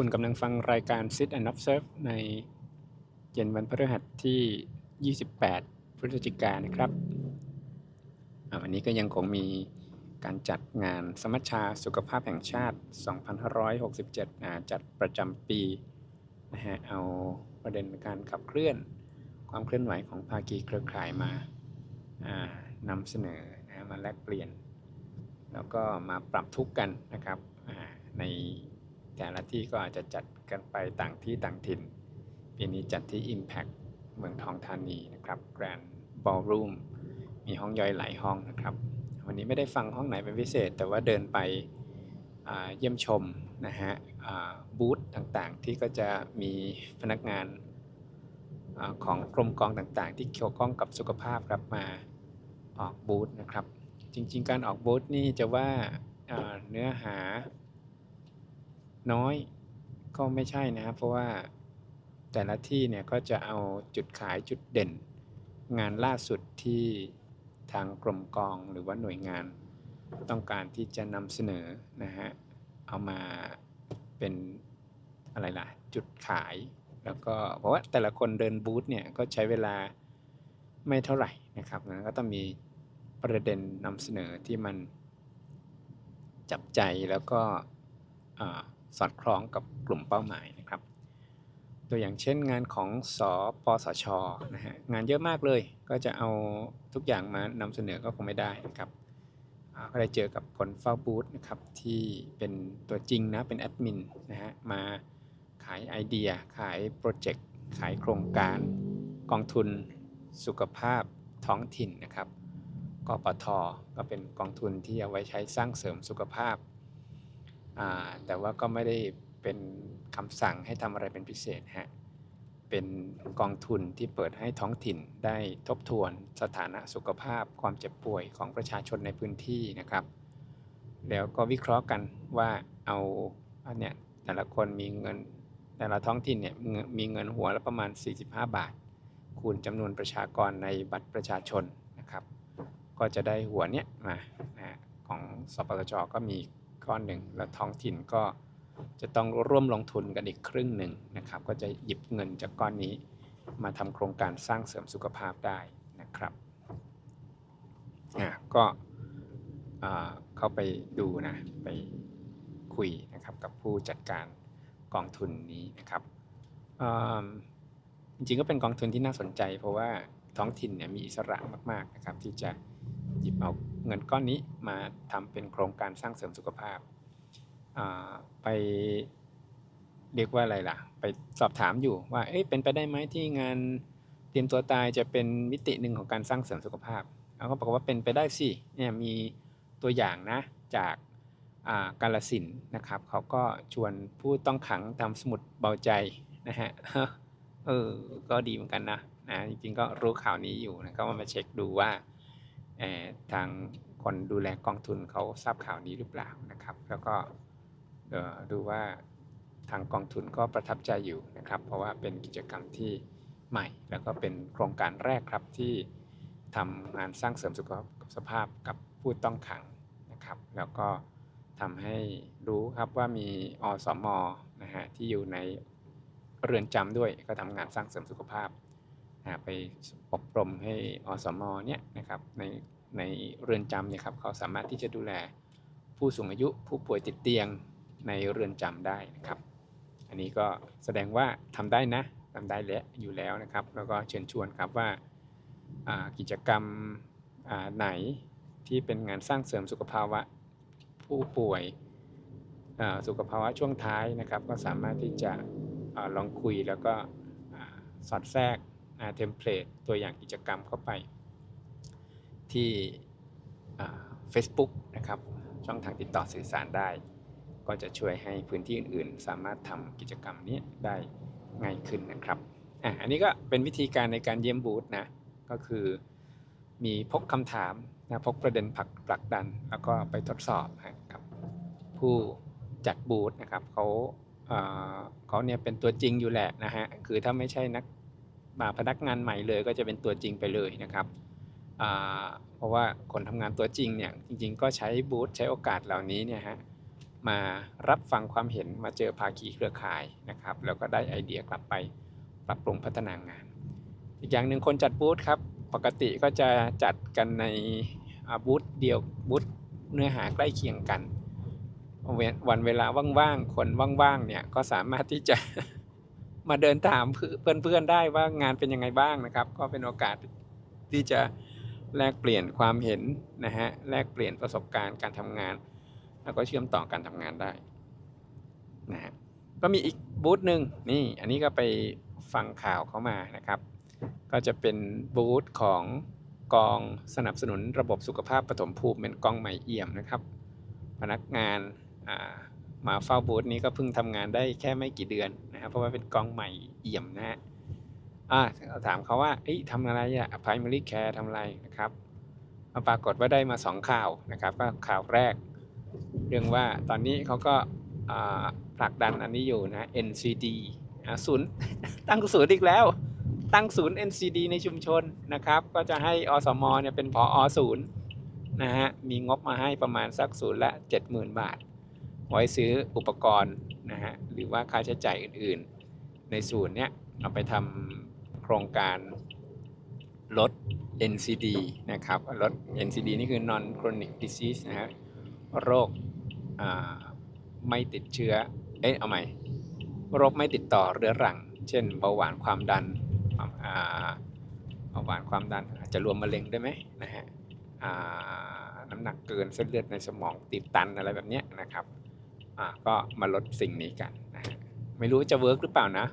คุณกำลังฟังรายการ Sit and Observe ในเย็นวันพฤหัสที่ 28 พฤศจิกายนนะครับอันนี้ก็ยังคงมีการจัดงานสมัชชาสุขภาพแห่งชาติ 2567 จัดประจำปีนะฮะเอาประเด็นการขับเคลื่อนความเคลื่อนไหวของภาคีเครือข่ายมานำเสนอนะมาแลกเปลี่ยน แล้วก็มาปรับทุกกันนะครับใน แต่ละที่ก็อาจจะจัดกันไปต่างที่ต่างถิ่น ปีนี้จัดที่ Impact เมืองทองธานีนะครับ Grand Ballroom มีห้องย่อยหลายห้องนะครับ วันนี้ไม่ได้ฟังห้องไหนเป็นพิเศษ แต่ว่าเดินไปเยี่ยมชมนะฮะบูธต่างๆ ที่ก็จะมีพนักงานอของกรมกองต่างๆ ที่เกี่ยวข้องกับสุขภาพครับมาออกบูธนะครับ จริงๆ การออกบูธนี่จะว่าเนื้อหา น้อยก็ไม่ใช่นะเพราะว่าแต่ละที่เนี่ยก็จะเอาจุดขายจุดเด่น งานล่าสุดที่ทางกรมกองหรือว่าหน่วยงาน ต้องการที่จะนำเสนอนะฮะเอามาเป็นอะไรล่ะจุดขายแล้วก็เพราะว่าแต่ละคนเดินบูธเนี่ยก็ใช้เวลาไม่เท่าไหร่นะครับงั้นก็ต้องมีประเด็นนำเสนอที่มันจับใจแล้วก็อ่า สอดคล้องกับกลุ่มเป้าหมายนะครับ ตัวอย่างเช่นงานของสอปสชนะฮะงานเยอะมากเลย ก็จะเอาทุกอย่างมานำเสนอก็คงไม่ได้นะครับก็ได้เจอกับคนเฝ้าบูธนะครับที่เป็นตัวจริงนะเป็นแอดมินนะฮะมาขายไอเดีย ขายโปรเจกต์ ขายโครงการ กองทุนสุขภาพท้องถิ่นนะครับกปทก็เป็นกองทุนที่เอาไว้ใช้สร้างเสริมสุขภาพ แต่ว่าก็ไม่ได้เป็นคำสั่งให้ทำอะไรเป็นพิเศษฮะเป็นกองทุนที่เปิดให้ท้องถิ่นได้ทบทวนสถานะสุขภาพความเจ็บป่วยของประชาชนในพื้นที่นะครับ แล้วก็วิเคราะห์กันว่าเอาอันเนี้ยแต่ละคนมีเงินแต่ละท้องถิ่นเนี่ยมีเงินหัวละประมาณ 45 บาท คูณจำนวนประชากรในบัตรประชาชนนะครับ ก็จะได้หัวเนี้ยมานะของสปสชก็มี ก้อนหนึ่ง แล้วท้องถิ่นก็จะต้องร่วมลงทุนกันอีกครึ่งหนึ่งนะครับ ก็จะหยิบเงินจากก้อนนี้ มาทำโครงการสร้างเสริมสุขภาพได้นะครับก็เข้าไปดูนะไปคุยนะครับกับผู้จัดการกองทุนนี้นะครับจริงๆก็เป็นกองทุนที่น่าสนใจ เพราะว่าท้องถิ่นเนี่ยมีอิสระมากๆนะครับที่จะหยิบเอา เงินก้อนนี้มาทำเป็นโครงการสร้างเสริมสุขภาพ ไปเรียกว่าอะไรล่ะ ไปสอบถามอยู่ว่าเอ๊ะเป็นไปได้ไหมที่งานเตรียมตัวตายจะเป็นมิติหนึ่งของการสร้างเสริมสุขภาพเขาก็บอกว่าเป็นไปได้สิเนี่ยมีตัวอย่างนะจากกาลสินนะครับเขาก็ชวนผู้ต้องขังทำสมุดเบาใจนะฮะเออก็ดีเหมือนกันนะนะจริงๆก็รู้ข่าวนี้อยู่นะก็มาเช็คดูว่า ทางคนดูแลกองทุนเขาทราบข่าวนี้หรือเปล่านะครับ แล้วก็ดูว่าทางกองทุนก็ประทับใจอยู่นะครับ เพราะว่าเป็นกิจกรรมที่ใหม่ แล้วก็เป็นโครงการแรกครับที่ทำงานสร้างเสริมสุขสภาพกับผู้ต้องขังนะครับ แล้วก็ทำให้รู้ครับว่ามีอสมนะฮะที่อยู่ในเรือนจำด้วยก็ทำงานสร้างเสริมสุขภาพ ไปอบรมให้อสมเนี่ยนะครับในในเรือนจำเนี่ยครับเขาสามารถที่จะดูแลผู้สูงอายุผู้ป่วยติดเตียงในเรือนจำได้นะครับ อันนี้ก็แสดงว่าทำได้นะทำได้แล้วอยู่แล้วนะครับ แล้วก็เชิญชวนครับว่ากิจกรรมไหนที่เป็นงานสร้างเสริมสุขภาวะผู้ป่วยสุขภาวะช่วงท้ายนะครับ ก็สามารถที่จะอาลองคุยแล้วก็อสอดแทรก เทมเพลตตัวอย่างกิจกรรมเข้าไป ที่ Facebook นะครับช่องทางติดต่อสื่อสารได้ ก็จะช่วยให้พื้นที่อื่นๆ สามารถทำกิจกรรมนี้ได้ง่ายขึ้นนะครับอะอันนี้ก็เป็นวิธีการในการเยี่ยมบูธนะก็คือมีพกคำถามนะพกประเด็นผลักผลักดัน แล้วก็ไปทดสอบฮะกับผู้จัดบูธนะครับเขาเขาเนี่ยเป็นตัวจริงอยู่แหละนะฮะคือถ้าไม่ใช่นัก พนักงานใหม่เลยก็จะเป็นตัวจริงไปเลยนะครับเพราะว่าคนทำงานตัวจริงเนี่ยจริง ๆ ก็ใช้บูธใช้โอกาสเหล่านี้เนี่ยฮะมารับฟังความเห็นมาเจอภาคีเครือข่ายนะครับ แล้วก็ได้ไอเดียกลับไปปรับปรุงพัฒนางาน อีกอย่างหนึ่งคนจัดบูธครับ ปกติก็จะจัดกันในบูธเดียวบูธเนื้อหาใกล้เคียงกัน วันเวลาว่างๆคนว่างๆเนี่ยก็สามารถที่จะ มาเดินถามเพื่อนๆได้ว่างานเป็นยังไงบ้างนะครับ ก็เป็นโอกาสที่จะแลกเปลี่ยนความเห็นนะฮะแลกเปลี่ยนประสบการณ์การทำงาน แล้วก็เชื่อมต่อการทำงานได้นะฮะก็มีอีกบูธหนึ่งนี่อันนี้ก็ไปฟังข่าวเขามานะครับ ก็จะเป็นบูธของกองสนับสนุนระบบสุขภาพปฐมภูมิเป็นกองใหม่เอี่ยมนะครับ พนักงานอ่า มาเฝ้าบูธนี้ก็เพิ่งทำงานได้แค่ไม่กี่เดือนนะครับเพราะว่าเป็นกองใหม่เอี่ยมนะฮะอ่าถามเขาว่าอ้ทำอะไรอะ primary care ทำอะไรนะครับมาปรากฏว่าได้มาสองข่าวนะครับ ก็ข่าวแรก เรื่องว่าตอนนี้เขาก็อ่าผลักดันอันนี้อยู่นะ NCD อ่าศูนย์ตั้งศูนย์อีกแล้ว ตั้งศูนย์ NCD ในชุมชนนะครับ ก็จะให้อสมเนี่ยเป็นผออศูนย์นะฮะมีงบมาให้ประมาณสักศูนย์ละ 70,000 บาท ไว้ซื้ออุปกรณ์นะฮะหรือว่าค่าใช้จ่ายอื่นๆ ในศูนย์เนี่ยเอาไปทำโครงการลด NCD นะครับลด NCD นี่คือ non chronic disease นะฮะโรคอ่าไม่ติดเชื้อ เอ๊ะเอาใหม่ โรคไม่ติดต่อเรื้อรัง เช่นเบาหวานความดันอ่าเบาหวานความดันอาจจะรวมมะเร็งได้ไหมนะฮะอ่าน้ำหนักเกินเส้นเลือดในสมองตีบตันอะไรแบบเนี้ยนะครับ ก็มาลดสิ่งนี้กันนะฮะไม่รู้จะเวิร์กหรือเปล่านะ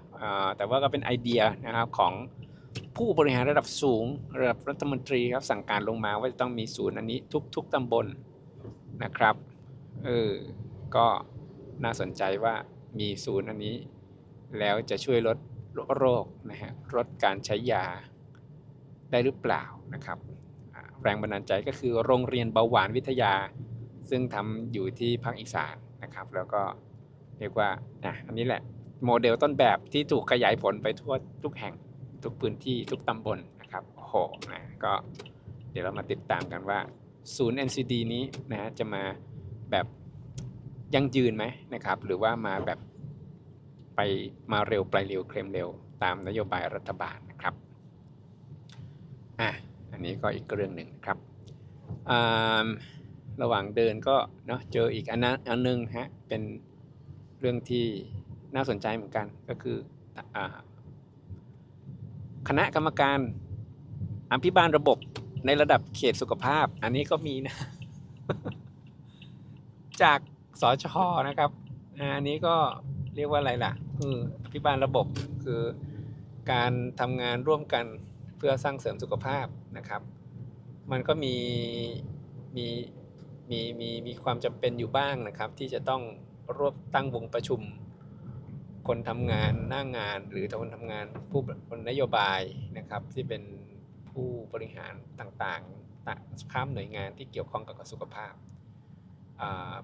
แต่ว่าก็เป็นไอเดียนะครับของผู้บริหารระดับสูงระดับรัฐมนตรีครับสั่งการลงมาว่าจะต้องมีศูนย์อันนี้ทุก ๆตำบลนะครับเออก็น่าสนใจว่ามีศูนย์อันนี้ แล้วจะช่วยลดโรคนะฮะลดการใช้ยาได้หรือเปล่านะครับ แรงบันดาลใจก็คือโรงเรียนเบาหวานวิทยา ซึ่งทำอยู่ที่ภาคอีสาน นะครับ แล้วก็เรียกว่านะอันนี้แหละโมเดลต้นแบบที่ถูกขยายผลไปทั่วทุกแห่งทุกพื้นที่ทุกตำบลนะครับโอ้โหนะก็เดี๋ยวเรามาติดตามกันว่าศูนย์ NCD นี้นะฮะจะมาแบบยั่งยืนไหมนะครับ หรือว่ามาแบบไปมาเร็วไปเร็วเคลมเร็ว ตามนโยบายรัฐบาลนะครับอะอันนี้ก็อีกเรื่องหนึ่งนะครับอ่า ระหว่างเดินก็เนาะเจออีกอันนั้นอันนึงฮะเป็นเรื่องที่น่าสนใจเหมือนกันก็คืออคณะกรรมการอภิบาลระบบในระดับเขตสุขภาพ อันนี้ก็มีนะ จากสชนะครับอันนี้ก็เรียกว่าอะไรล่ะคืออภิบาลระบบคือการทำงานร่วมกันเพื่อสร้างเสริมสุขภาพนะครับ มันก็มีมี มีมีมีความจำเป็นอยู่บ้างนะครับ ที่จะต้องรวบตั้งวงประชุม คนทำงานหน้างงาน หรือคนทำงานผู้คนนโยบายนะครับ ที่เป็นผู้บริหารต่างๆต่างข้ามหน่วยงานที่เกี่ยวข้องกับสุขภาพ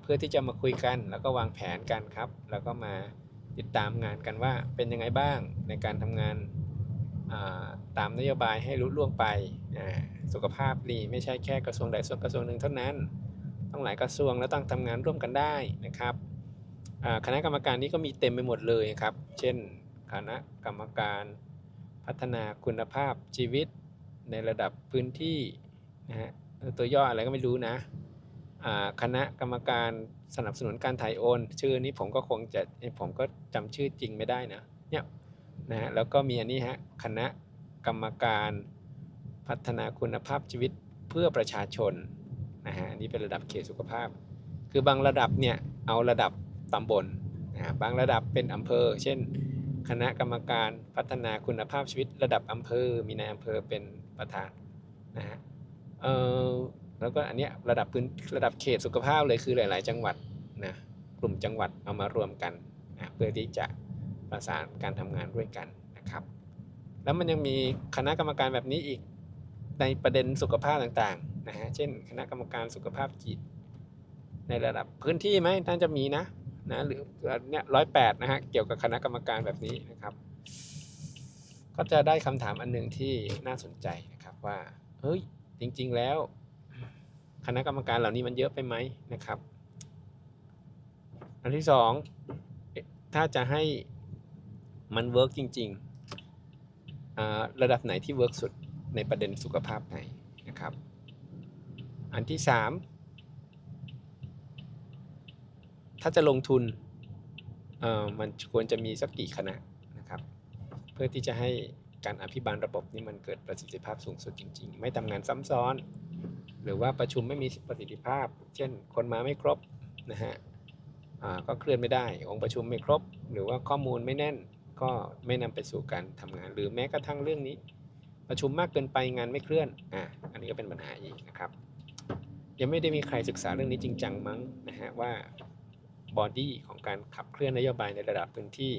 เพื่อที่จะมาคุยกันแล้วก็วางแผนกันครับ แล้วก็มาติดตามงานกันว่าเป็นยังไงบ้างในการทำงานาตามนโยบายให้รุ่ล่วงไป สุขภาพดีไม่ใช่แค่กระทรวงใดส่วนกระทรวงหนึ่งเท่านั้น ต้องหลายกระทรวงแล้วต้องทำงานร่วมกันได้นะครับคณะกรรมการนี้ก็มีเต็มไปหมดเลยครับ เช่น คณะกรรมการพัฒนาคุณภาพชีวิตในระดับพื้นที่นะฮะตัวย่ออะไรก็ไม่รู้นะคณะกรรมการสนับสนุนการถ่ายโอน ชื่อนี้ผมก็คงจะผมก็จำชื่อจริงไม่ได้นะเนี่ยนะฮะแล้วก็มีอันนี้ฮะคณะกรรมการพัฒนาคุณภาพชีวิตเพื่อประชาชน นะฮะอันนี้เป็นระดับเขตสุขภาพ คือบางระดับเนี่ยเอาระดับตำบลนะฮะบางระดับเป็นอำเภอ เช่น คณะกรรมการพัฒนาคุณภาพชีวิตระดับอำเภอ มีนายอำเภอเป็นประธานนะฮะเออแล้วก็อันเนี้ยระดับพื้นระดับเขตสุขภาพเลยคือหลาย ๆ จังหวัดนะกลุ่มจังหวัดเอามารวมกันนะเพื่อที่จะประสานการทำงานด้วยกันนะครับ แล้วมันยังมีคณะกรรมการแบบนี้อีกในประเด็นสุขภาพต่าง ๆ นะฮะเช่น คณะกรรมการสุขภาพจิต ในระดับพื้นที่ไหมน่านจะมีนะนะหรือเนี้ยร้อยแปดนะฮะเกี่ยวกับคณะกรรมการแบบนี้นะครับ ก็จะได้คำถามอันหนึ่งที่น่าสนใจนะครับว่าเฮ้ยจริง ๆแล้ว คณะกรรมการเหล่านี้มันเยอะไปไหมนะครับ อันที่สองถ้าจะให้มันเวิร์กจริง ๆ ระดับไหนที่เวิร์กสุดในประเด็นสุขภาพไหนนะครับ อันที่สามถ้าจะลงทุนมันควรจะมีสักกี่คณะนะครับ เพื่อที่จะให้การอภิบาลระบบนี้มันเกิดประสิทธิภาพสูงสุดจริง ๆ ไม่ทำงานซ้ำซ้อน หรือว่าประชุมไม่มีประสิทธิภาพ เช่น คนมาไม่ครบนะฮะก็เคลื่อนไม่ได้ องค์ประชุมไม่ครบ หรือว่าข้อมูลไม่แน่นก็ไม่นำไปสู่การทำงาน หรือแม้กระทั่งเรื่องนี้ ประชุมมากเกินไปงานไม่เคลื่อนอ่าอันนี้ก็เป็นปัญหาอีกนะครับ ยังไม่ได้มีใครศึกษาเรื่องนี้จริงจังมั้งนะฮะว่าบอดี้ของการขับเคลื่อนนโยบายในระดับพื้นที่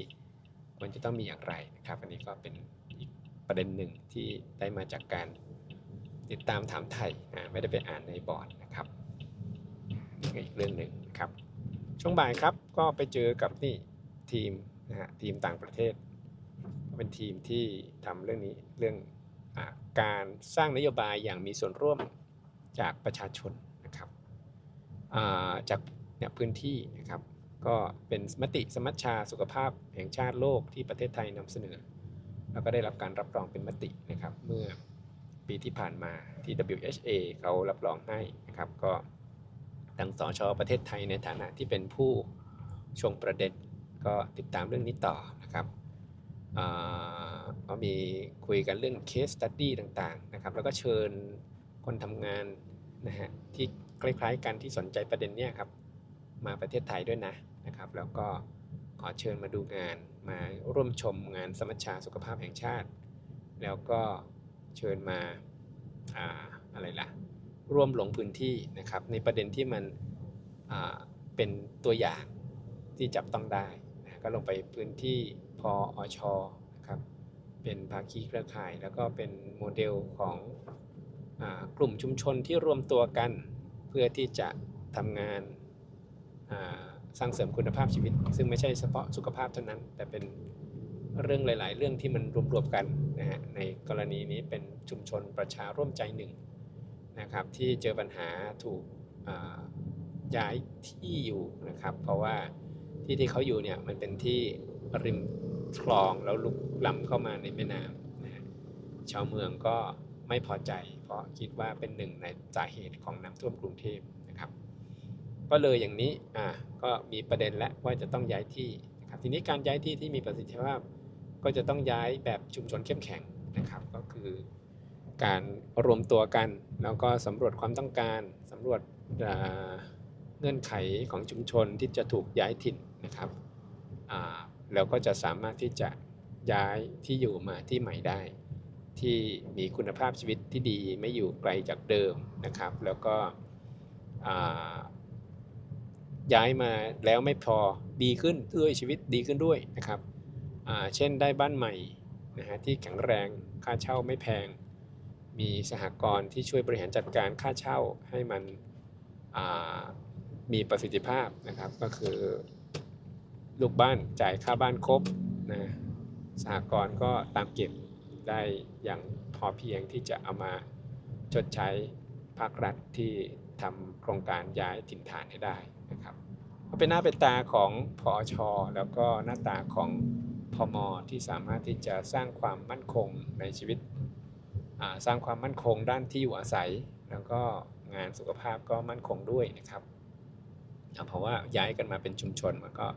ควรจะต้องมีอย่างไรนะครับ อันนี้ก็เป็นอีกประเด็นหนึ่งที่ได้มาจากการติดตามถามไทยนะไม่ได้ไปอ่านในบอร์ดนะครับนี่ก็อีกเรื่องหนึ่งนะครับ ช่วงบ่ายครับก็ไปเจอกับนี่ทีมนะฮะทีมต่างประเทศ เป็นทีมที่ทำเรื่องนี้เรื่องอการสร้างนโยบายอย่างมีส่วนร่วมจากประชาชน จากเนี่ยพื้นที่นะครับก็เป็นมติสมัชชาสุขภาพแห่งชาติโลกที่ประเทศไทยนำเสนอ แล้วก็ได้รับการรับรองเป็นมตินะครับเมื่อปีที่ผ่านมาที่ WHA เขารับรองให้นะครับก็ทางสชประเทศไทยในฐานะที่เป็นผู้ชงประเด็นก็ติดตามเรื่องนี้ต่อนะครับก็มีคุยกันเรื่อง case study ต่างๆนะครับแล้วก็เชิญคนทำงานนะฮะที่ คล้ายๆ กันที่สนใจประเด็นเนี้ยครับมาประเทศไทยด้วยนะนะครับ แล้วก็ขอเชิญมาดูงานมาร่วมชมงานสมัชชาสุขภาพแห่งชาติ แล้วก็เชิญมาอ่าอะไรล่ะร่วมลงพื้นที่นะครับ ในประเด็นที่มันอ่าเป็นตัวอย่างที่จับต้องได้นะก็ลงไปพื้นที่พออชนะครับเป็นภาคีเครือข่าย แล้วก็เป็นโมเดลของอกลุ่มชุมชนที่รวมตัวกัน เพื่อที่จะทำงานสร้างเสริมคุณภาพชีวิต ซึ่งไม่ใช่เฉพาะสุขภาพเท่านั้น แต่เป็นเรื่องหลาย ๆ เรื่องที่มันรวมๆกันนะฮะในกรณีนี้เป็นชุมชนประชาร่วมใจหนึ่งนะครับที่เจอปัญหาถูกย้ายที่อยู่นะครับ เพราะว่าที่ที่เขาอยู่เนี่ยมันเป็นที่ริมคลองแล้วลุกล้ำเข้ามาในแม่น้ำนะชาวเมืองก็ไม่พอใจ เพราะคิดว่าเป็นหนึ่งในสาเหตุของน้ำท่วมกรุงเทพนะครับ ก็เลยอย่างนี้อ่าก็มีประเด็นแล้วว่าจะต้องย้ายที่นะครับทีนี้การย้ายที่ที่มีประสิทธิภาพ ก็จะต้องย้ายแบบชุมชนเข้มแข็งนะครับ ก็คือ การรวมตัวกันแล้วก็สำรวจความต้องการสำรวจเงื่อนไขของชุมชนที่จะถูกย้ายถิ่นนะครับแล้วก็จะสามารถที่จะย้ายที่อยู่มาที่ใหม่ได้ ที่มีคุณภาพชีวิตที่ดีไม่อยู่ไกลจากเดิมนะครับ แล้วก็ย้ายมาแล้วไม่พอดีขึ้นด้วยชีวิตดีขึ้นด้วยนะครับเช่นได้บ้านใหม่นะฮะที่แข็งแรงค่าเช่าไม่แพง มีสหกรณ์ที่ช่วยบริหารจัดการค่าเช่าให้มันมีประสิทธิภาพนะครับ ก็คือลูกบ้านจ่ายค่าบ้านครบนะสหกรณ์ก็ตามเก็บ ได้อย่างพอเพียงที่จะเอามาชดใช้ภาครัฐที่ทำโครงการย้ายถิ่นฐานให้ได้นะครับก็เป็นหน้าเป็นตาของพอชแล้วก็หน้าตาของพมที่สามารถที่จะสร้างความมั่นคงในชีวิตสร้างความมั่นคงด้านที่อยู่อาศัย แล้วก็งานสุขภาพก็มั่นคงด้วยนะครับเพราะว่าย้ายกันมาเป็นชุมชนมันก็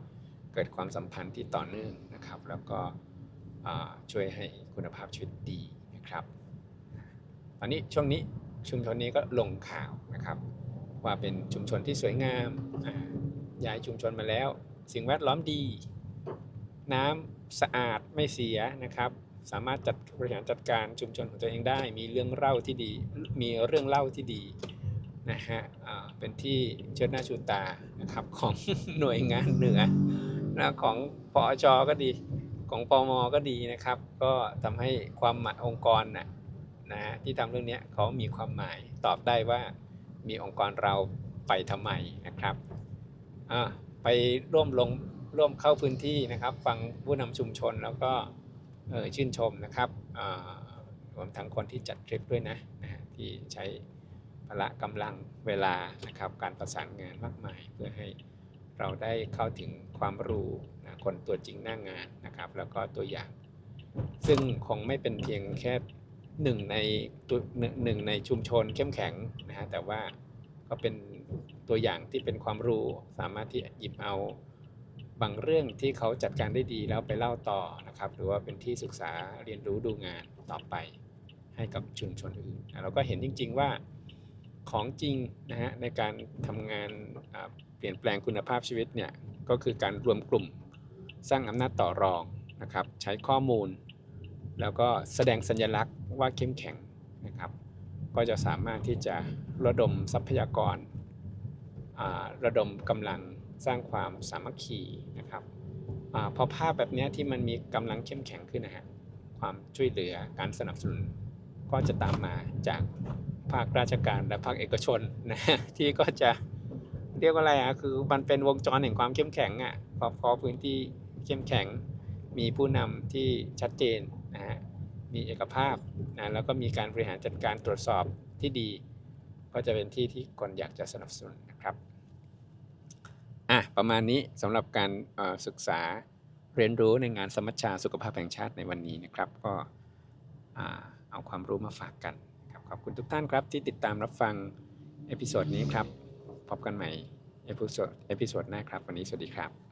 เกิดความสัมพันธ์ที่ต่อเนื่องนะครับ แล้วก็ ช่วยให้คุณภาพชีวิตดีนะครับ ตอนนี้ช่วงนี้ชุมชนนี้ก็ลงข่าวนะครับ ว่าเป็นชุมชนที่สวยงามย้ายชุมชนมาแล้ว สิ่งแวดล้อมดี น้ำสะอาดไม่เสียนะครับ สามารถจัดบริหารจัดการชุมชนของตัวเองได้ มีเรื่องเล่าที่ดี มีเรื่องเล่าที่ดีนะฮะเป็นที่เชิดหน้าชูตานะครับของหน่วยงานเหนือนะของปอชก็ดี ของปมก็ดีนะครับ ก็ทำให้ความหมายองค์กรน่ะนะฮะที่ทำเรื่องนี้เขามีความหมายตอบได้ว่ามีองค์กรเราไปทำไมนะครับอ่าไปร่วมลงร่วมเข้าพื้นที่นะครับ ฟังผู้นำชุมชนแล้วก็เออชื่นชมนะครับอ่ารวมทั้งคนที่จัดทริปด้วยนะนะฮะที่ใช้พละกำลังเวลานะครับการประสานงานมากมายเพื่อให้เราได้เข้าถึงความรู้ คนตัวจริงหน้างานนะครับ แล้วก็ตัวอย่าง ซึ่งคงไม่เป็นเพียงแค่หนึ่งในตัวหนึ่งในชุมชนเข้มแข็งนะฮะแต่ว่าก็เป็นตัวอย่างที่เป็นความรู้สามารถที่หยิบเอาบางเรื่องที่เขาจัดการได้ดีแล้วไปเล่าต่อนะครับ หรือว่าเป็นที่ศึกษาเรียนรู้ดูงานต่อไปให้กับชุมชนอื่นเราก็เห็นจริง ๆว่าของจริงนะฮะในการทำงานเปลี่ยนแปลงคุณภาพชีวิตเนี่ยก็คือการรวมกลุ่ม สร้างอำนาจต่อรองนะครับใช้ข้อมูล แล้วก็แสดงสัญลักษณ์ว่าเข้มแข็งนะครับ ก็จะสามารถที่จะระดมทรัพยากร ระดมกำลังสร้างความสามัคคีนะครับอพอภาพแบบนี้ที่มันมีกำลังเข้มแข็งขึ้นนะฮะความช่วยเหลือการสนับสนุน ก็จะตามมาจากภาคราชการและภาคเอกชนนะฮะที่ก็จะเรียกว่าอะไรอะคือมันเป็นวงจรแห่งความเข้มแข็งอะพอพอพื้นที่ เข้มแข็ง มีผู้นำที่ชัดเจนนะฮะมีเอกภาพนะแล้วก็มีการบริหารจัดการตรวจสอบที่ดี ก็จะเป็นที่ที่คนอยากจะสนับสนุนนะครับอะประมาณนี้สำหรับการออศึกษาเรียนรู้ในงานสมัชชาสุขภาพแห่งชาติในวันนี้นะครับ ก็เอาความรู้มาฝากกันครับขอบคุณทุกท่านครับที่ติดตามรับฟังเอพิโซดนี้ครับ พบกันใหม่เอพิโซดเอพิโซดหน้าครับ วันนี้สวัสดีครับ